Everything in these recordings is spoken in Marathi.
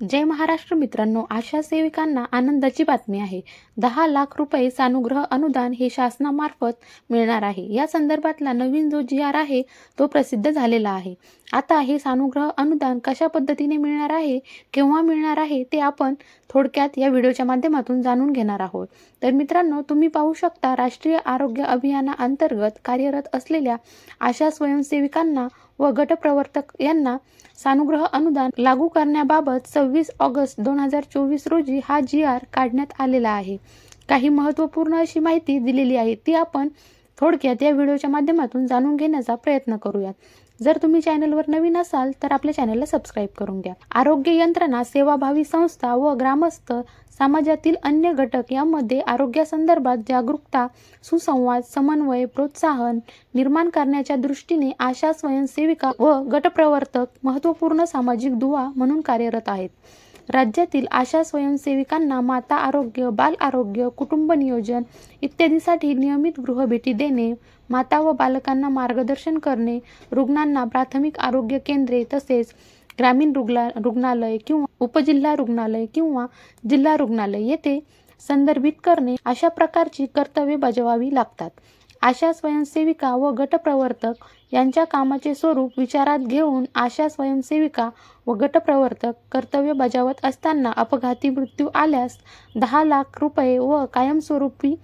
जय महाराष्ट्र मित्रांनो आशा सेविकांना आनंदाची बातमी आहे. दहा लाख रुपये सानुग्रह अनुदान हे शासनामार्फत मिळणार आहे. या संदर्भातला नवीन जो जी आर आहे तो प्रसिद्ध झालेला आहे. आता हे सानुग्रह अनुदान कशा पद्धतीने मिळणार आहे केव्हा मिळणार आहे ते आपण थोडक्यात या व्हिडिओच्या माध्यमातून जाणून घेणार आहोत. तर मित्रांनो तुम्ही पाहू शकता राष्ट्रीय आरोग्य अभियानाअंतर्गत कार्यरत असलेल्या आशा स्वयंसेविकांना व गटप्रवर्तक यांना सानुग्रह अनुदान लागू करण्याबाबत सव्वीस ऑगस्ट दोन हजार चोवीस रोजी हा जी आर काढण्यात आलेला आहे. काही महत्त्वपूर्ण अशी माहिती दिलेली आहे. ती आपण थोडक्यात या व्हिडिओच्या माध्यमातून जाणून घेण्याचा प्रयत्न करूयात. जर तुम्ही चॅनलवर नवीन असाल तर आपल्या चॅनलला सबस्क्राईब करून घ्या. आरोग्य यंत्रणा सेवाभावी संस्था व ग्रामस्थ समाजातील अन्य घटक यामध्ये आरोग्यासंदर्भात जागरूकता सुसंवाद समन्वय प्रोत्साहन निर्माण करण्याच्या दृष्टीने आशा स्वयंसेविका व गटप्रवर्तक महत्त्वपूर्ण सामाजिक दुवा म्हणून कार्यरत आहेत. राज्यातील आशा स्वयंसेविकांना माता आरोग्य बाल आरोग्य कुटुंब नियोजन इत्यादीसाठी नियमित गृहभेटी देणे माता व बालकांना मार्गदर्शन करणे रुग्णांना प्राथमिक आरोग्य केंद्रे तसेच ग्रामीण रुग्ला रुग्णालय किंवा उपजिल्हा रुग्णालय किंवा जिल्हा रुग्णालय येथे संदर्भित करणे अशा प्रकारची कर्तव्ये बजावावी लागतात. आशा स्वयंसेविका व गटप्रवर्तक यांच्या कामाचे स्वरूप विचारात घेऊन आशा स्वयंसेविका व गटप्रवर्तक कर्तव्य बजावत असताना अपघाती मृत्यू आल्यास दहा लाख रुपये व कायमस्वरूपी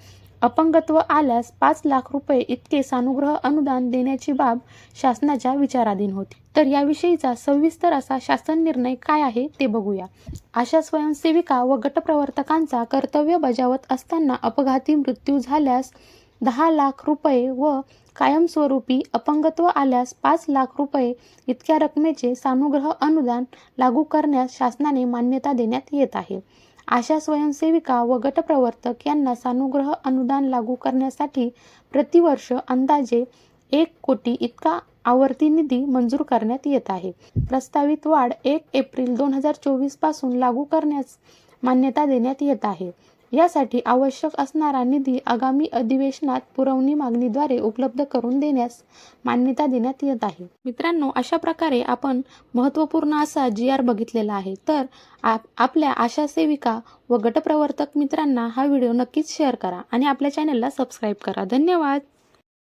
अपंगत्व आल्यास पाच लाख रुपये इतके सानुग्रह अनुदान देण्याची बाब शासनाच्या विचाराधीन होती. तर याविषयीचा सविस्तर असा शासन निर्णय काय आहे ते बघूया. आशा स्वयंसेविका व गटप्रवर्तकांचा कर्तव्य बजावत असताना अपघाती मृत्यू झाल्यास दहा लाख रुपये व कायमस्वरूपी अपंगत्व आल्यास पाच लाख रुपये इतक्या रकमेचे सानुग्रह अनुदान लागू करण्यास शासनाने मान्यता देण्यात येत आहे. आशा स्वयंसेविका व गटप्रवर्तक यांना सानुग्रह अनुदान लागू करण्यासाठी प्रतिवर्ष अंदाजे एक कोटी इतका आवर्ती निधी मंजूर करण्यात येत आहे. प्रस्तावित वाढ एक एप्रिल दोन हजार चोवीसपासून लागू करण्यास मान्यता देण्यात येत आहे. यासाठी आवश्यक असणारा निधी आगामी अधिवेशनात पुरवणी मागणीद्वारे उपलब्ध करून देण्यास मान्यता देण्यात येत आहे. मित्रांनो अशा प्रकारे आपण महत्त्वपूर्ण असा जी आर बघितलेला आहे. तर आप आपल्या आशा सेविका व गटप्रवर्तक मित्रांना हा व्हिडिओ नक्कीच शेअर करा आणि आपल्या चॅनलला सबस्क्राईब करा. धन्यवाद!